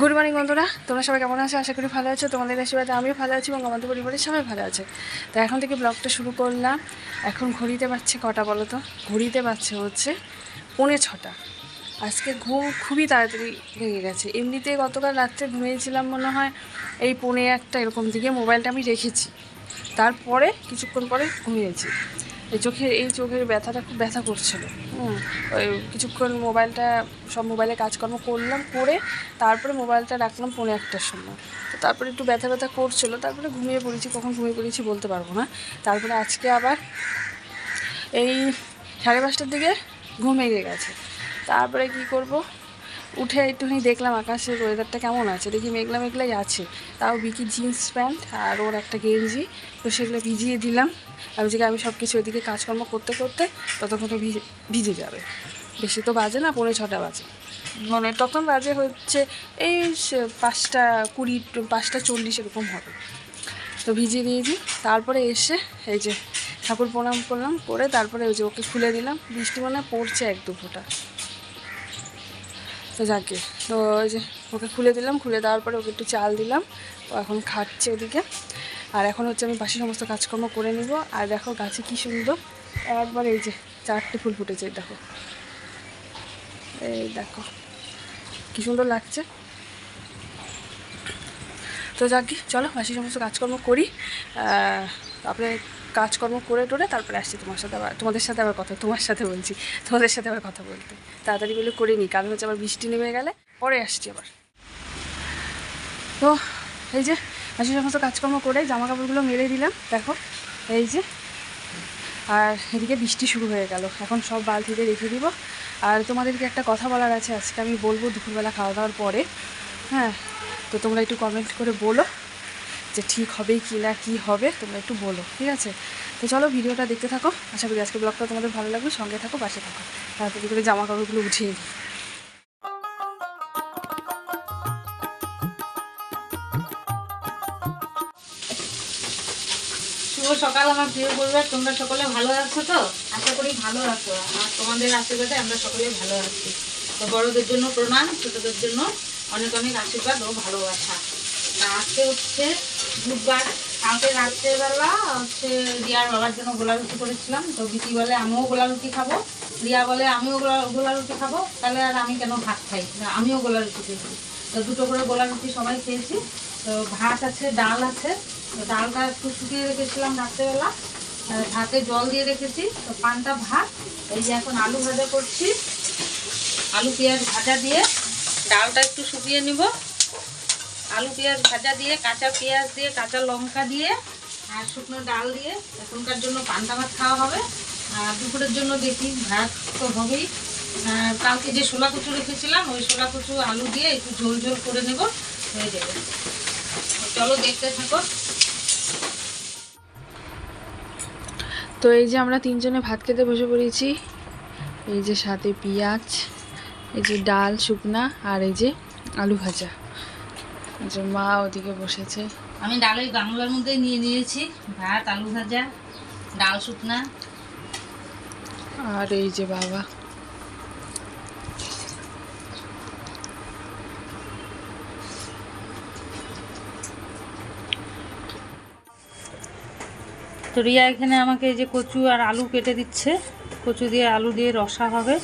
Good morning বন্ধুরা। তোমরা সবাই কেমন আছো? আশা করি ভালো আছো। তোমাদের আশীর্বাদে আমিও ভালো আছি এবং আমাদের পরিবারের সবাই ভালো আছে। তো এখন থেকে ব্লগটা শুরু করলাম। এখন ঘড়িতে পাচ্ছে কটা বলো তো? ঘড়িতে পাচ্ছে হচ্ছে পৌনে ছটা। আজকে ঘুম খুবই তাড়াতাড়ি ভেঙে গেছে। এমনিতে গতকাল রাত্রে ঘুমিয়েছিলাম মনে হয় এই পৌনে একটা এরকম দিকে। মোবাইলটা আমি রেখেছি। তারপরে কিছুক্ষণ পরে ঘুমিয়েছি। এই চোখের এই চোখের ব্যথাটা খুব ব্যথা করছিল। ওই কিছুক্ষণ মোবাইলটা সব মোবাইলে কাজকর্ম করলাম করে তারপরে মোবাইলটা রাখলাম পৌনে একটার সময়। তো তারপরে একটু ব্যথা ব্যথা করছিল তারপরে ঘুমিয়ে পড়েছি কখন ঘুমিয়ে পড়েছি বলতে পারব না। তারপরে আজকে আবার এই সাড়ে পাঁচটার দিকে ঘুম এগে গেছে। তারপরে কি করব? উঠে একটুখানি দেখলাম আকাশের ওয়েদারটা কেমন আছে। দেখি মেঘলা মেঘলাই আছে। তাও বিকি জিন্স প্যান্ট আর ওর একটা গেঞ্জি। তো সেগুলো ভিজিয়ে দিলাম। আমি যে আমি সব কিছু ওইদিকে কাজকর্ম করতে করতে ততক্ষণে ভিজে ভিজে যাবে। বেশি তো বাজে না, পৌনে ছটা বাজে। মানে তখন বাজে হচ্ছে এই পাঁচটা কুড়ি, পাঁচটা চল্লিশ এরকম হবে। তো ভিজিয়ে দিয়েছি। তারপরে এসে এই যে ঠাকুর প্রণাম করলাম, করে তারপরে ওই যে ওকে খুলে দিলাম। বৃষ্টি মনে পড়ছে এক দু ফোঁটা। তো যাকে, তো ওই যে ওকে খুলে দিলাম, খুলে দেওয়ার পরে ওকে একটু চাল দিলাম, ও এখন খাচ্ছে ওদিকে আর এখন হচ্ছে আমি বাসি সমস্ত কাজকর্ম করে নিব। আর দেখো গাছে কি সুন্দর, একবার এই যে চারটে ফুল ফুটেছে দেখো। এই দেখো, কি সুন্দর লাগছে। তো যাকে, চলো বাসি সমস্ত কাজকর্ম করি। তারপরে কাজকর্ম করে টোরে তারপরে আসছি তোমার সাথে আবার, তোমাদের সাথে আবার কথা, তোমার সাথে বলছি, তোমাদের সাথে আবার কথা বলতে। তাড়াতাড়ি বলে করে নিই কারণ হচ্ছে আবার বৃষ্টি নেমে গেলে পরে আসছি আবার। তো এই যে বাসি সমস্ত কাজকর্ম করে জামা কাপড়গুলো মেলে দিলাম, দেখো, এই যে, আর এদিকে বৃষ্টি শুরু হয়ে গেল। এখন সব বালতিতে রেখে দিব। আর তোমাদেরকে একটা কথা বলার আছে, আজকে আমি বলব দুপুরবেলা খাওয়া দাওয়ার পরে। হ্যাঁ তো তোমরা একটু কমেন্ট করে বলো। যে ঠিক হবে কি না, কী হবে, তোমরা একটু বলো, ঠিক আছে? তো চলো ভিডিওটা দেখতে থাকো। আশা করি আজকে ব্লগটা তোমাদের ভালো লাগবে সঙ্গে থাকো, পাশে থাকো। তাড়াতাড়ি করে জামা কাপড়গুলো উঠিয়ে নিই। সকাল, আমার প্রিয় পরিবার। তোমরা সকলে ভালো আছো তো? আশা করি ভালো আছো। আর তোমাদের আশীর্বাদে আমরা সকলে ভালো আছি। তো বড়দের জন্য প্রণাম, ছোটদের জন্য অনেক অনেক আশীর্বাদ ও ভালোবাসা। আজকে হচ্ছে বুধবার। কালকে রাত্রেবেলা হচ্ছে রিয়ার বাবার জন্য গোলা রুটি করেছিলাম। তো বিটি বলে, আমিও গোলা রুটি খাব। রিয়া বলে, আমিও গোলা গোলা রুটি খাব? তাহলে আর আমি কেন ভাত খাই? আমিও গোলা রুটি খেয়েছি। তো দুটো করে গোলা রুটি সবাই খেয়েছি। তো ভাত আছে, ডাল আছে। তো ডালটা একটু শুকিয়ে রেখেছিলাম রাত্রেবেলা। ভাতে জল দিয়ে রেখেছি। তো পান্তা ভাত। এই যে এখন আলু ভাজা করছি। আলু পেঁয়াজ ভাজা দিয়ে ডালটা একটু শুকিয়ে নিব। আলু পেঁয়াজ ভাজা দিয়ে, কাঁচা পেঁয়াজ দিয়ে, কাঁচা লঙ্কা দিয়ে আর শুকনো ডাল দিয়ে এখনকার জন্য পান্তা ভাত খাওয়া হবে। আর দুপুরের জন্য দেখি, ভাত তো হবেই। কালকে যে শোলা কচু রেখেছিলাম, ওই শোলা কচু, আলু দিয়ে একটু ঝোল ঝোল করে নেব, হয়ে যাবে। চলো দেখতে থাকো। তো এই যে আমরা তিনজনে ভাত খেতে বসে পড়েছি। এই যে সাথে পেঁয়াজ, এই যে ডাল, শুকনা, আর এই যে আলু ভাজা। যে মা ওদিকে বসেছে। আমি ডাল ওই গামলার মধ্যে নিয়ে নিয়েছি। ভাত আলু ভাজা ডাল শুকনা। আর এই যে বাবা। তো রিয়া এখানে আমাকে এই যে কচু আর আলু কেটে দিচ্ছে। কচু দিয়ে আলু দিয়ে রসা হবে।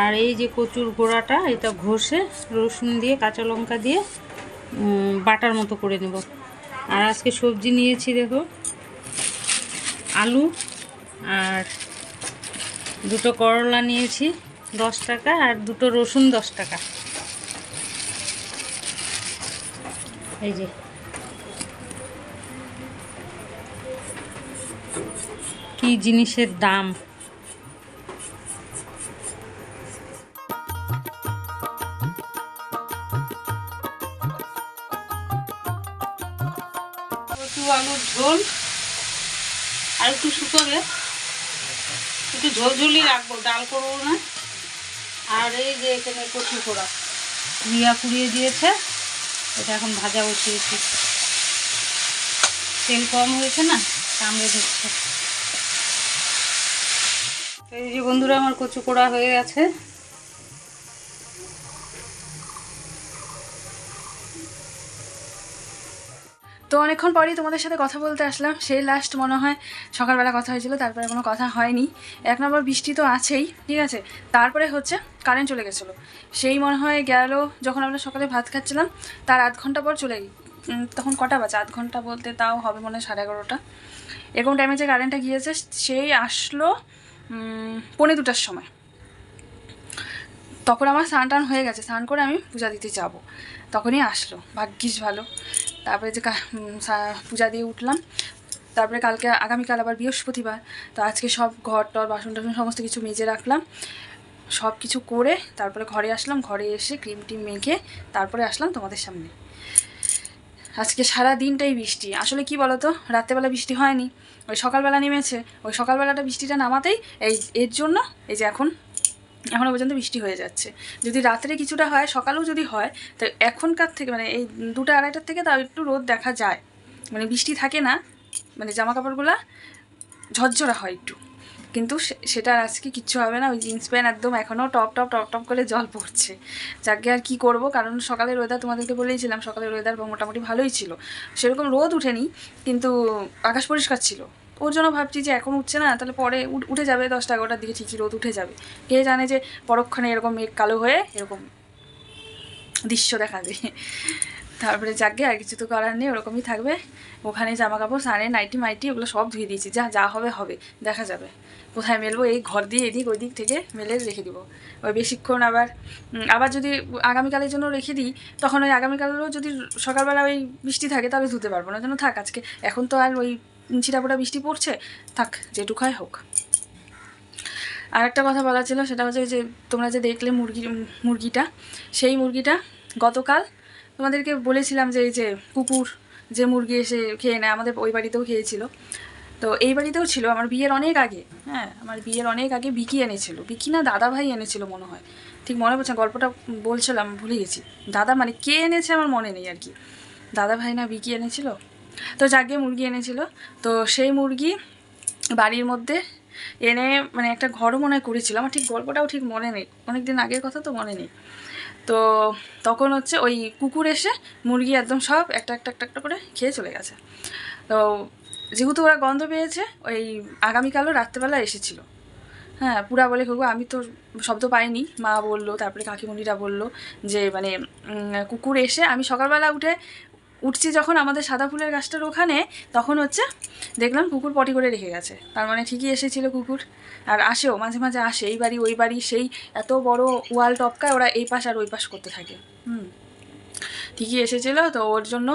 আর এই যে কচুর গোড়াটা এটা ঘষে রসুন দিয়ে কাঁচা লঙ্কা দিয়ে বাটার মতো করে নেব। আর আজকে সবজি নিয়েছি, দেখো। আলু আর দুটো করলা নিয়েছি, দশ টাকা, আর দুটো রসুন দশ টাকা। এই যে। কি জিনিসের দাম? আলুর ঝোল। আর একটু শুকোবে একটু ঝোলঝুলি রাখব, ডাল করব না। আর এই যে এখানে কচু পোড়া রিয়া কুড়িয়ে দিয়েছে। এটা এখন ভাজা বসিয়েছি। তেল কম হয়েছে না, কামড়ে ধরছে। এই যে বন্ধুরা, আমার কচু কোড়া হয়ে গেছে। তো অনেকক্ষণ পরেই তোমাদের সাথে কথা বলতে আসলাম। সেই লাস্ট মনে হয় সকালবেলা কথা হয়েছিল, তারপরে কোনো কথা হয়নি। এক নম্বর বৃষ্টি তো আছেই, ঠিক আছে? তারপরে হচ্ছে কারেন্ট চলে গেছিল। সেই মনে হয় গেল যখন আমরা সকালে ভাত খাচ্ছিলাম, তার আধ ঘণ্টা পর চলে তখন কটা বাজে? আধ ঘণ্টা বলতে তাও হবে মনে হয় সাড়ে এগারোটা। এরকম টাইমে যে কারেন্টটা গিয়েছে, সেই আসলো পৌনে দুটার সময়। তখন আমার স্নান টান হয়ে গেছে। স্নান করে আমি পূজা দিতে যাব। তখনই আসলো। ভাগ্যিস ভালো। তারপরে যে পূজা দিয়ে উঠলাম। তারপরে কালকে, আগামীকাল আবার বৃহস্পতিবার। তো আজকে সব ঘর টর, বাসন টাসন সমস্ত কিছু মেজে রাখলাম। সব কিছু করে তারপরে ঘরে আসলাম। ঘরে এসে ক্রিম টিম মেখে তারপরে আসলাম তোমাদের সামনে। আজকে সারা দিনটাই বৃষ্টি। আসলে কি বলতো? রাত্রেবেলা বৃষ্টি হয়নি। ওই সকালবেলা নেমেছে। ওই সকালবেলাটা বৃষ্টিটা নামাতেই এই, এর জন্য এই যে এখন এখনও পর্যন্ত বৃষ্টি হয়ে যাচ্ছে। যদি রাত্রে কিছুটা হয়, সকালেও যদি হয়, তো এখনকার থেকে মানে এই দুটো আড়াইটার থেকে তাও একটু রোদ দেখা যায়। মানে বৃষ্টি থাকে না মানে জামা কাপড়গুলা ঝরঝরা হয় একটু। কিন্তু সেটা আজকে কিচ্ছু হবে না, ওই জিন্স প্যান্ট একদম এখনও টপ টপ টপ টপ করে জল পড়ছে। যাকে আর কি করব, কারণ সকালের ওয়েদার তোমাদেরকে বলেইছিলাম, সকালের ওয়েদার মোটামুটি ভালোই ছিল। সেরকম রোদ উঠেনি, কিন্তু আকাশ পরিষ্কার ছিল। ওর জন্য ভাবছি যে এখন উঠছে না, তাহলে পরে উঠ- যাবে দশটা এগারোটার দিকে ঠিকই, রোদ উঠে যাবে। কে জানে যে পরক্ষণে এরকম মেঘ কালো হয়ে এরকম দৃশ্য দেখাবে তারপরে যাকে আর কিছু তো করার নেই, ওরকমই থাকবে। ওখানে জামা কাপড় সারে, নাইটি, মাইটি, ওগুলো সব ধুয়ে দিয়েছি। যা যা হবে হবে, দেখা যাবে। কোথায় মেলবো? এই ঘর দিয়ে এদিক ওই দিক থেকে মেলে রেখে দিব। ওই বেশিক্ষণ আবার আবার যদি আগামীকালের জন্য রেখে দিই, তখন ওই আগামীকালেরও যদি সকালবেলা ওই বৃষ্টি থাকে, তাহলে ধুতে পারব। না যেন থাক, আজকে। এখন তো আর ওই ছিটাপোটা বৃষ্টি পড়ছে, থাক যেটুকাই হোক। আর একটা কথা বলা ছিল, সেটা হচ্ছে যে তোমরা যে দেখলে মুরগি, মুরগিটা, সেই মুরগিটা গতকাল তোমাদেরকে বলেছিলাম যে এই যে কুকুর যে মুরগি এসে খেয়ে নেয়, আমাদের ওই বাড়িতেও খেয়েছিল। তো এই বাড়িতেও ছিল, আমার বিয়ের অনেক আগে হ্যাঁ আমার বিয়ের অনেক আগে বিকি এনেছিল। বিকি না দাদা ভাই এনেছিল মনে হয়। ঠিক মনে পড়ছে গল্পটা বলছিলাম, ভুলে গেছি। দাদা মানে কে এনেছে আমার মনে নেই আর কি। দাদা ভাই না বিকি এনেছিল? তো যাকে মুরগি এনেছিল, তো সেই মুরগি বাড়ির মধ্যে এনে মানে একটা ঘরও মনে করেছিল। আমার ঠিক গল্পটাও ঠিক মনে নেই। অনেক দিন আগের কথা তো মনে নেই। তো তখন হচ্ছে ওই কুকুর এসে মুরগি একদম সব একটা একটা একটা একটা করে খেয়ে চলে গেছে। তো যেহেতু ওরা গন্ধ পেয়েছে, ওই আগামীকালও রাত্রেবেলা এসেছিল। হ্যাঁ পুরা বলে কাকু আমি তো শব্দ পাইনি। মা বলল, তারপরে কাকিমণিরা বলল যে মানে কুকুর এসে আমি সকালবেলা উঠে উঠছি যখন আমাদের সাদা ফুলের গাছটার ওখানে, তখন হচ্ছে দেখলাম কুকুর পটি করে রেখে গেছে। তার মানে ঠিকই এসেছিল কুকুর। আর আসেও, মাঝে মাঝে আসে, এই বাড়ি, ওই বাড়ি, সেই এত বড় ওয়াল টপকায় ওরা এই পাশ আর ওই পাশ করতে থাকে। হুম। ঠিকই এসেছিল, তো ওর জন্য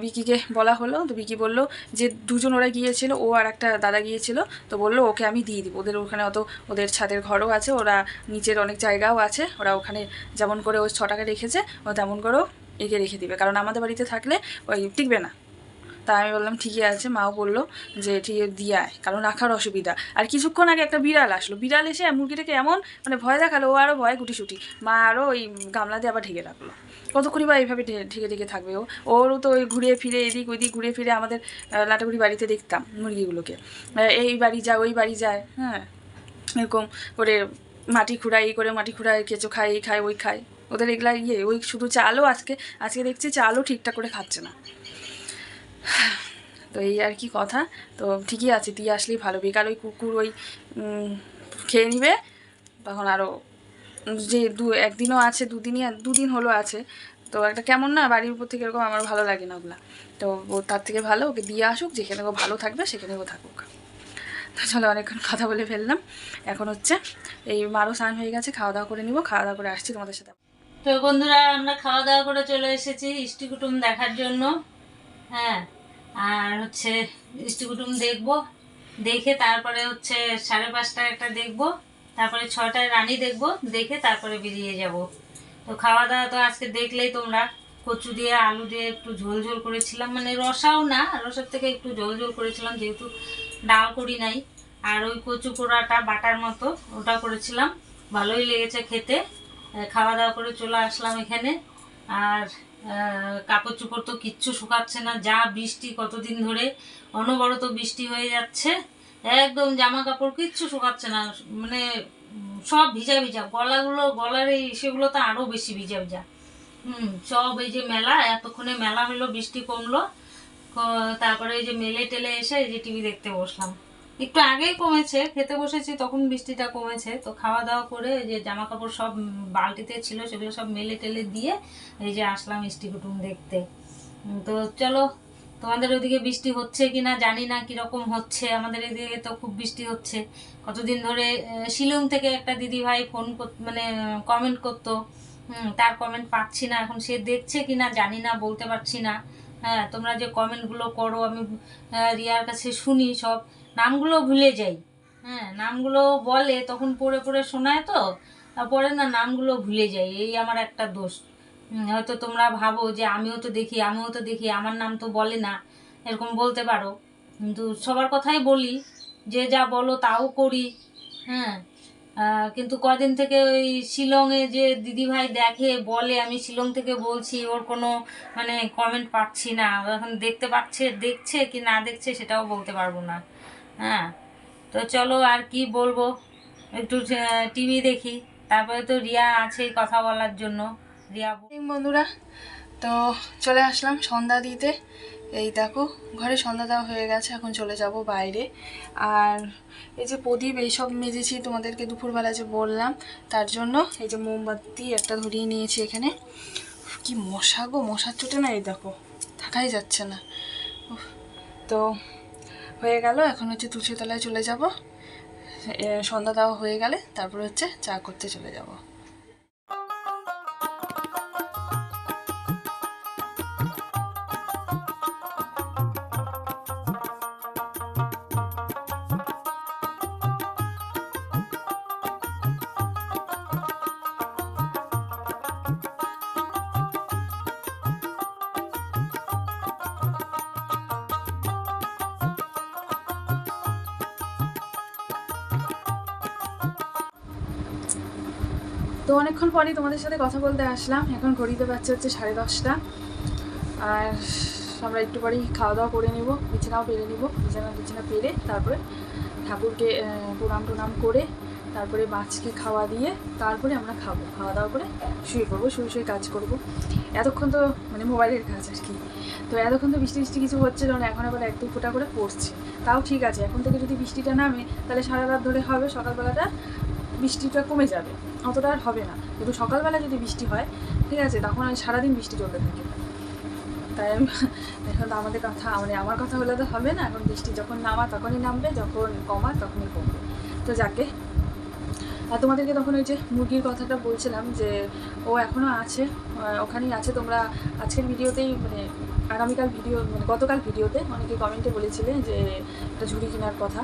বিকিকে বলা হলো। তো বিকি বলল যে দুজন ওরা গিয়েছিল, ও আর একটা দাদা গিয়েছিল। তো বলল, ওকে আমি দিয়ে দিব। ওদের ওখানে অত, ওদের ছাদের ঘরও আছে, ওরা নিচের অনেক জায়গাও আছে। ওরা ওখানে যেমন করে ওই ছটাকে রেখেছে, ও তেমন করেও একে রেখে দিবে। কারণ আমাদের বাড়িতে থাকলে ওই টিকবে না। তা আমি বললাম, ঠিকই আছে। মাও বলল যে ঠিক দিয়ে আয়। কারণ রাখার অসুবিধা। আর কিছুক্ষণ আগে একটা বিড়াল আসলো। বিড়াল এসে মুরগিটাকে এমন মানে ভয় দেখাল, ও আরও ভয় গুটিসুটি। মা আরও ওই গামলা দিয়ে আবার ঢেকে রাখল। কতক্ষণই বা এইভাবে ঢেকে ঢেকে থাকবে ও? ওরও তো ওই ঘুরে ফিরে, এদিক ওইদিক ঘুরে ফিরে আমাদের লাটাগুড়ি বাড়িতে দেখতাম মুরগিগুলোকে। এই বাড়ি যায় ওই বাড়ি যায়। হ্যাঁ এরকম করে মাটি খুঁড়াই করে মাটি খুঁড়ায় কেঁচো খায়, এই খায়, ওই খায়। ওদের এগুলা ইয়ে ওই শুধু চালও আজকে আজকে দেখছি চালও ঠিকঠাক করে খাচ্ছে না। তো এই আর কি কথা। তো ঠিকই আছে, দিয়ে আসলেই ভালো। বেকার ওই কুকুর ওই খেয়ে নিবে, তখন আরও যে দু, একদিনও আছে, দুদিনই, দুদিন হলো আছে। তো একটা কেমন না, বাড়ির উপর থেকে এরকম আমার ভালো লাগে না ওগুলা। তো তার থেকে ভালো, ওকে দিয়ে আসুক, যেখানে ও ভালো থাকবে, সেখানে ও থাকুক। তো চলো অনেকক্ষণ কথা বলে ফেললাম। এখন হচ্ছে এই মারও স্নান হয়ে গেছে, খাওয়া দাওয়া করে নিব, খাওয়া দাওয়া করে আসছি তোমাদের সাথে। তো বন্ধুরা, আমরা খাওয়া দাওয়া করে চলে এসেছি ইষ্টি কুটুম দেখার জন্য। হ্যাঁ আর হচ্ছে ইষ্টি কুটুম দেখব। দেখে তারপরে হচ্ছে সাড়ে পাঁচটায় একটা দেখব। তারপরে ছটায় রানী দেখব। দেখে তারপরে বেরিয়ে যাব। তো খাওয়া দাওয়া তো আজকে দেখলেই তোমরা। কচু দিয়ে, আলু দিয়ে একটু ঝোল ঝোল করেছিলাম। মানে রসাও না, রসার থেকে একটু ঝোল ঝোল করেছিলাম, যেহেতু ডাল করি নাই। আর ওই কচু পোড়াটা বাটার মতো, ওটা করেছিলাম। ভালোই লেগেছে খেতে। খাওয়া দাওয়া করে চলে আসলাম এখানে। আর কাপড় চোপড় তো কিচ্ছু শুকাচ্ছে না, যা বৃষ্টি কতদিন ধরে অনবরত বৃষ্টি হয়ে যাচ্ছে, একদম জামা কাপড় কিচ্ছু শুকাচ্ছে না মানে সব ভিজা ভিজা, গলাগুলো, গলার এই সেগুলো তো আরও বেশি ভিজা ভিজা। হুম, সব এই যে মেলা, এতক্ষণে মেলা হলো, বৃষ্টি কমলো তারপরে এই যে মেলে টেলে এসে এই যে টিভি দেখতে বসলাম। একটু আগেই কমেছে খেতে বসেছি তখন বৃষ্টিটা কমেছে। তো খাওয়া দাওয়া করে যে জামা কাপড় সব বালতিতে ছিল সেগুলো সব মেলে টেলে দিয়ে এই যে আসলাম মিষ্টি কুটুম দেখতে। তো চলো তোমাদের ওদিকে বৃষ্টি হচ্ছে কিনা জানি না কীরকম হচ্ছে আমাদের এদিকে তো খুব বৃষ্টি হচ্ছে। কতদিন ধরে শিলং থেকে একটা দিদি ভাই ফোন মানে কমেন্ট করতো। হুম, তার কমেন্ট পাচ্ছি না এখন সে দেখছে কিনা জানি না বলতে পারছি না। হ্যাঁ তোমরা যে কমেন্টগুলো করো আমি রিয়ার কাছে শুনি সব। নামগুলো ভুলে যাই। হ্যাঁ নামগুলো বলে তখন পড়ে পড়ে শোনায় তো আর পরে না নামগুলো ভুলে যাই, এই আমার একটা দোষ। হয়তো তোমরা ভাবো যে আমিও তো দেখি, আমিও তো দেখি, আমার নাম তো বলে না, এরকম বলতে পারো। কিন্তু সবার কথাই বলি, যে যা বলো তাও করি। হ্যাঁ কিন্তু কদিন থেকে ওই শিলংয়ে যে দিদিভাই দেখে, বলে, আমি শিলং থেকে বলছি, ওর কোনো মানে কমেন্ট পাচ্ছি না। এখন দেখতে পাচ্ছে, দেখছে কি না দেখছে সেটাও বলতে পারব না। হ্যাঁ তো চলো আর কি বলব? একটু টিভি দেখি। তারপরে তো রিয়া আছে কথা বলার জন্য। রিয়া বন্ধুরা, তো চলে আসলাম সন্ধ্যা দিতে। এই দেখো, ঘরে সন্ধ্যা দেওয়া হয়ে গেছে, এখন চলে যাব বাইরে। আর এই যে প্রদীপ, এইসব মেজেছি তোমাদেরকে দুপুরবেলা যে বললাম, তার জন্য এই যে মোমবাতি একটা ধরিয়ে নিয়েছি এখানে। কি মশা গো, মশার চোটে না এই দেখো, থাকাই যাচ্ছে না। তো হয়ে গেল। এখন হচ্ছে তুলসীতলায় চলে যাব। সন্ধ্যা দেওয়া হয়ে গেলে তারপর হচ্ছে চা করতে চলে যাব। তো অনেকক্ষণ পরেই তোমাদের সাথে কথা বলতে আসলাম। এখন ঘড়িতে পাচ্ছে হচ্ছে সাড়ে দশটা। আর আমরা একটু পরেই খাওয়া দাওয়া করে নিব, বিছানাও পেরে নিব, বিছানা বিছানা পেরে তারপরে ঠাকুরকে প্রণাম টুনাম করে তারপরে মাছকে খাওয়া দিয়ে তারপরে আমরা খাব, খাওয়া দাওয়া করে শুয়ে পড়ব, শুয়ে শুয়ে কাজ করব। এতক্ষণ তো মানে মোবাইলের কাজ আর কি। তো এতক্ষণ তো বৃষ্টি বৃষ্টি কিছু হচ্ছে না, এখন আবার এক দু ফোঁটা করে পড়ছে। তাও ঠিক আছে, এখন থেকে যদি বৃষ্টিটা নামে তাহলে সারা রাত ধরে হবে, সকালবেলাটা বৃষ্টিটা কমে যাবে। অতটা আর হবে না। কিন্তু সকালবেলা যদি বৃষ্টি হয়, ঠিক আছে, তখন আমি সারাদিন বৃষ্টি চলতে থাকি তাই আমি এখন তো আমাদের কথা মানে আমার কথা হলে তো হবে না। এখন বৃষ্টি যখন নামা তখনই নামবে, যখন কমা তখনই কমবে। তো যাকে আর তোমাদেরকে তখন ওই যে মুরগির কথাটা বলছিলাম যে, ও এখনও আছে ওখানেই আছে। তোমরা আজকের ভিডিওতেই মানে আগামীকাল ভিডিও মানে গতকাল ভিডিওতে অনেকে কমেন্টে বলেছিলেন যে একটা ঝুড়ি কেনার কথা।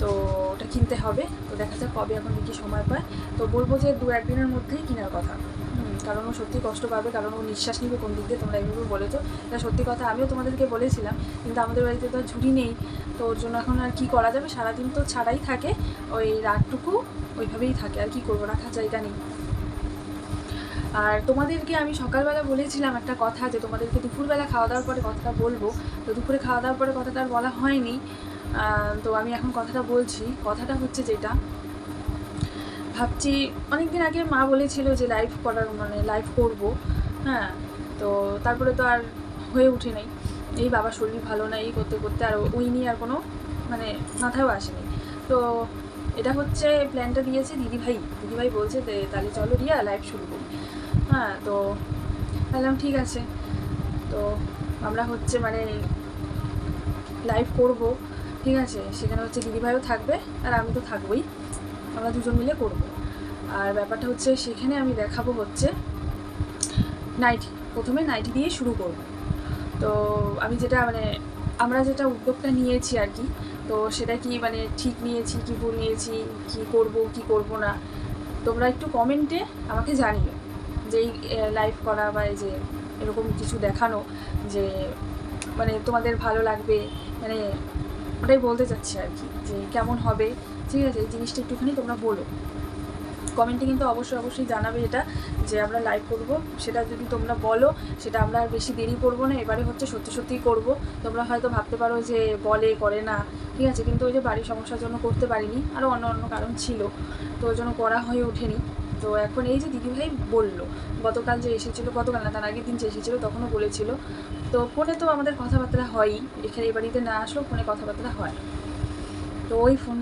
তো ওটা কিনতে হবে। তো দেখা যাক কবে এখন কি সময় পায়। তো বলব যে দু একদিনের মধ্যেই কেনার কথা। কারণ ও সত্যি কষ্ট পাবে, কারণ ও নিঃশ্বাস নিবে কোন দিক দিয়ে, তোমরা এইভাবে বলেছ। এটা সত্যি কথা, আমিও তোমাদেরকে বলেছিলাম, কিন্তু আমাদের বাড়িতে তো ঝুড়ি নেই। তো ওর জন্য এখন আর কি করা যাবে? সারাদিন তো ছাড়াই থাকে। ওই রাতটুকু ওইভাবেই থাকে। আর কি করব? রাখার জায়গা নেই। আর তোমাদেরকে আমি সকালবেলা বলেছিলাম একটা কথা যে তোমাদেরকে দুপুরবেলা খাওয়া দাওয়ার পরে কথাটা বলব। তো দুপুরে খাওয়া দাওয়ার পরে কথাটা আর বলা হয়নি। তো আমি এখন কথাটা বলছি। কথাটা হচ্ছে যেটা, ভাবছি অনেকদিন আগে মা বলেছিল যে লাইভ করার মানে লাইভ করব। হ্যাঁ তো তারপরে তো আর হয়ে উঠে নাই। এই বাবার শরীর ভালো না এই করতে করতে আর ওই নিয়ে আর কোনো মানে মাথায়ও আসেনি। তো এটা হচ্ছে প্ল্যানটা দিয়েছে দিদিভাই। দিদিভাই বলছে তাহলে চলো রিয়া লাইভ শুরু করি। হ্যাঁ তো বললাম, ঠিক আছে। তো আমরা হচ্ছে মানে লাইভ করব, ঠিক আছে? সেখানে হচ্ছে দিদিভাইও থাকবে আর আমি তো থাকবোই। আমরা দুজন মিলে করব। আর ব্যাপারটা হচ্ছে সেখানে আমি দেখাবো হচ্ছে নাইটি প্রথমে নাইটি দিয়ে শুরু করব। তো আমি যেটা মানে আমরা যেটা উদ্যোগটা নিয়েছি আর কি তো সেটা কি মানে ঠিক নিয়েছি, কি ভুল নিয়েছি, কি করব কি করব না, তোমরা একটু কমেন্টে আমাকে জানিও যে এই লাইভ করা বা এই যে এরকম কিছু দেখানো যে মানে তোমাদের ভালো লাগবে মানে ওটাই বলতে চাচ্ছি আর কি, যে কেমন হবে, ঠিক আছে, এই জিনিসটা একটুখানি তোমরা বলো। কমেন্টে কিন্তু অবশ্যই অবশ্যই জানাবে এটা, যে আমরা লাইভ করব। সেটা যদি তোমরা বলো, সেটা আমরা আর বেশি দেরি করব না। এবারে হচ্ছে সত্যি সত্যিই করব। তোমরা হয়তো ভাবতে পারো যে বলে, করে না। ঠিক আছে, কিন্তু ওই যে বাড়ির সমস্যার জন্য করতে পারিনি। আরও অন্য অন্য কারণ ছিল, তো ওই জন্য করা হয়ে ওঠেনি। তো এখন এই যে দিদিভাই বলল, গতকাল যে এসেছিল, গতকাল না, তার আগের দিন যে এসেছিল, তখনও বলেছিল। তো ফোনে তো আমাদের কথাবার্তা হয়ই। এখানে এই বাড়িতে না আসলেও ফোনে কথাবার্তা হয়। তো ওই ফোন,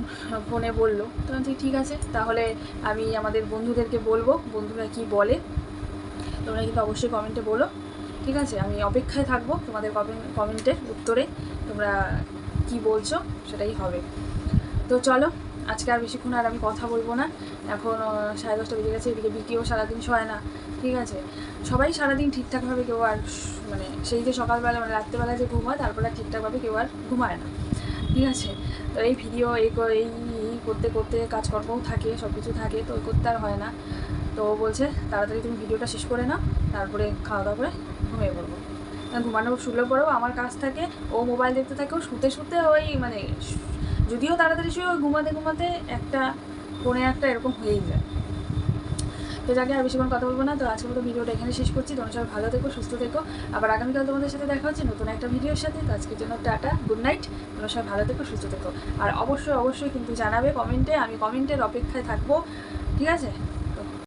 ফোনে বলল। তো আমি ঠিক আছে, তাহলে আমি আমাদের বন্ধুদেরকে বলব, বন্ধুরা কি বলে, তোমরা কিন্তু অবশ্যই কমেন্টে বলো। ঠিক আছে, আমি অপেক্ষায় থাকব তোমাদের কমেন্টের উত্তরে, তোমরা কি বলছো, সেটাই হবে। তো চলো, আজকে আর বেশিক্ষণ আর আমি কথা বলব না। এখন সাড়ে দশটা বেজে গেছে, এদিকে বিকিও সারাদিন শোয় না। ঠিক আছে, সবাই সারাদিন ঠিকঠাকভাবে কেউ আর মানে সেই যে সকালবেলা মানে রাত্রেবেলা যে ঘুমায়, তারপরে ঠিকঠাকভাবে কেউ আর ঘুমায় না। ঠিক আছে তো এই ভিডিও, এই এই করতে করতে কাজকর্মও থাকে সব কিছু থাকে, তো করতে আর হয় না। তো ও বলছে, তাড়াতাড়ি তুমি ভিডিওটা শেষ করে নাও, তারপরে খাওয়া দাওয়া করে ঘুমিয়ে পড়ব। কারণ ঘুমানো শুলে পরেও আমার কাজ থাকে, ও মোবাইল দেখতে থাকে, ও শুতে শুতে ওই মানে যদিও তাড়াতাড়ি শুয়ে ঘুমাতে ঘুমাতে একটা, ফোনে একটা এরকম হয়েই যায়। তো যাকে, আর বেশিক্ষণ কথা বলব না। তো আজকের মতো ভিডিওটা এখানে শেষ করছি। তোমরা সবাই ভালো থেকো, সুস্থ থেকো। আবার আগামীকাল তোমাদের সাথে দেখা হচ্ছে নতুন একটা ভিডিওর সাথে। তো আজকের জন্য টাটা গুড নাইট তোমরা সবাই ভালো থেকো, সুস্থ থেকো। আর অবশ্যই অবশ্যই কিন্তু জানাবে কমেন্টে। আমি কমেন্টের অপেক্ষায় থাকব। ঠিক আছে?